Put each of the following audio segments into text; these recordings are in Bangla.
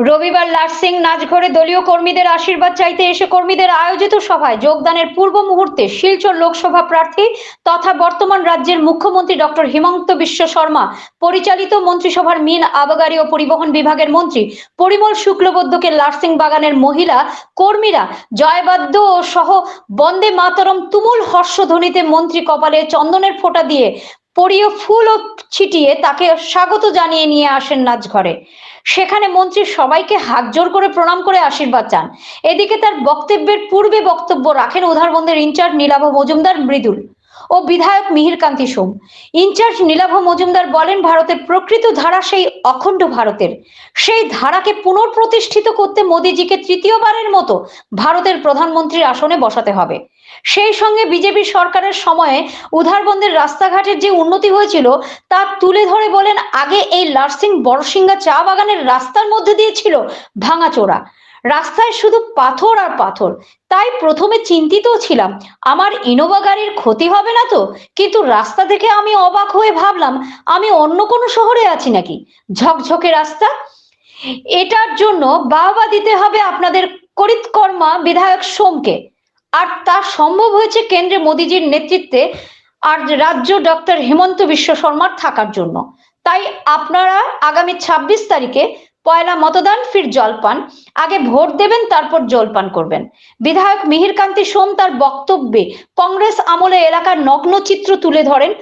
রবিবার লার্সিং নাচঘরে দলীয় কর্মীদের আশীর্বাদ চাইতে এসে কর্মীদের আয়োজিত সভায় যোগদানের পূর্ব মুহূর্তে শিলচর লোকসভা প্রার্থী তথা বর্তমান রাজ্যের মুখ্যমন্ত্রী ডক্টর হিমন্ত বিশ্ব শর্মা, পরিচালিত মন্ত্রিসভার মিন আবগারি ও পরিবহন বিভাগের মন্ত্রী পরিমল শুক্লবদ্ধকে লার্সিং বাগানের মহিলা কর্মীরা জয়বাদ্য ও সহ বন্দে মাতরম তুমুল হর্ষধ্বনিতে মন্ত্রী কপালে চন্দনের ফোঁটা দিয়ে পরীয় ফুল ও ছিটিয়ে তাকে স্বাগত জানিয়ে নিয়ে আসেন নাচ ঘরে সেখানে মন্ত্রী সবাইকে হাত জোর করে প্রণাম করে আশীর্বাদ চান। এদিকে তার বক্তব্যের পূর্বে বক্তব্য রাখেন উধারবন্দের ইনচার্জ নীলাভ মজুমদার মৃদুল ও বিধায়ক মিহিরকান্তি সোম। ইনচার্জ নীলাভ মজুমদার বলেন, ভারতের প্রকৃত ধারা সেই অখণ্ড ভারতের। সেই ধারাকে পুনঃপ্রতিষ্ঠিত করতে মোদিজিকে তৃতীয়বারের মতো ভারতের প্রধানমন্ত্রীর আসনে বসাতে হবে। সেই সঙ্গে বিজেপি সরকারের সময়ে উধারবন্দের রাস্তাঘাটের যে উন্নতি হয়েছিল, তা তুলে ধরে বলেন আগে এই লার্সিং বড়সিঙ্গা চা বাগানের রাস্তার মধ্যে দিয়ে ছিল ভাঙাচোরা রাস্তায় শুধু পাথর আর পাথর। তাই প্রথমে চিন্তিত ছিলাম, আমার ইনোভা গাড়ির ক্ষতি হবে না তো? কিন্তু রাস্তা দেখে আমি অবাক হয়ে ভাবলাম, আমি অন্য কোনো শহরে আছি নাকি? ঝকঝকে রাস্তা। এটার জন্য বাহবা দিতে হবে আপনাদের করিতকর্মা বিধায়ক সোমকে। আর তা সম্ভব হয়েছে কেন্দ্রে মোদিজির নেতৃত্বে আর রাজ্য ডক্টর হেমন্ত বিশ্ব শর্মার থাকার জন্য। তাই আপনারা আগামী ২৬ তারিখে পয়লা মতদান, ফির জলপান। আগে ভোট দেবেন, তারপর জলপান করবেন। বিধায়ক মিহিরকান্তি সোম তার বক্তব্যে কংগ্রেস আমলে এলাকার নগ্ন চিত্র তুলে ধরেন,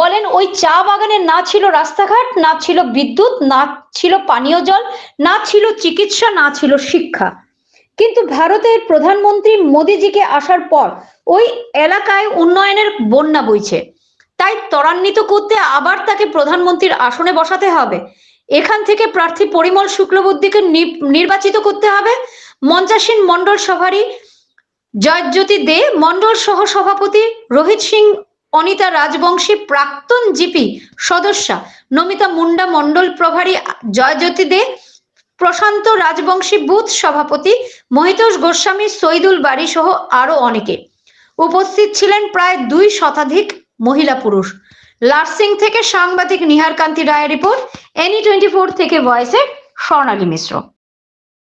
বলেন, ওই চা বাগানে না ছিল রাস্তাঘাট, না ছিল বিদ্যুৎ, না ছিল পানীয় জল, না ছিল চিকিৎসা, না ছিল শিক্ষা। কিন্তু ভারতের প্রধানমন্ত্রী মোদিজিকে আসার পর ওই এলাকায় উন্নয়নের বন্যা বইছে। তাই ত্বরান্বিত করতে আবার তাকে প্রধানমন্ত্রীর আসনে বসাতে হবে। এখান থেকে প্রার্থী পরিমল শুক্লবুদ্ধিকে নির্বাচিত করতে হবে। মঞ্চাসীন মন্ডল সভারই জয়জ্যোতি দে মন্ডল সহ সভাপতি রোহিত সিং, অনিতা রাজবংশী, প্রাক্তন জিপি সদস্যা নমিতা মুন্ডা মন্ডল প্রভারী জয়জ্যোতি দে প্রশান্ত রাজবংশী বুথ সভাপতি মহিতোষ গোস্বামী, সৈদুল বাড়ি সহ আরও অনেকে। উপস্থিত ছিলেন প্রায় দুই শতাধিক মহিলা পুরুষ। লার্সিং থেকে সাংবাদিক নিহার কান্তি রায়ের রিপোর্ট, এনি টোয়েন্টি ফোর থেকে ভয়েসে স্বর্ণালী মিশ্র।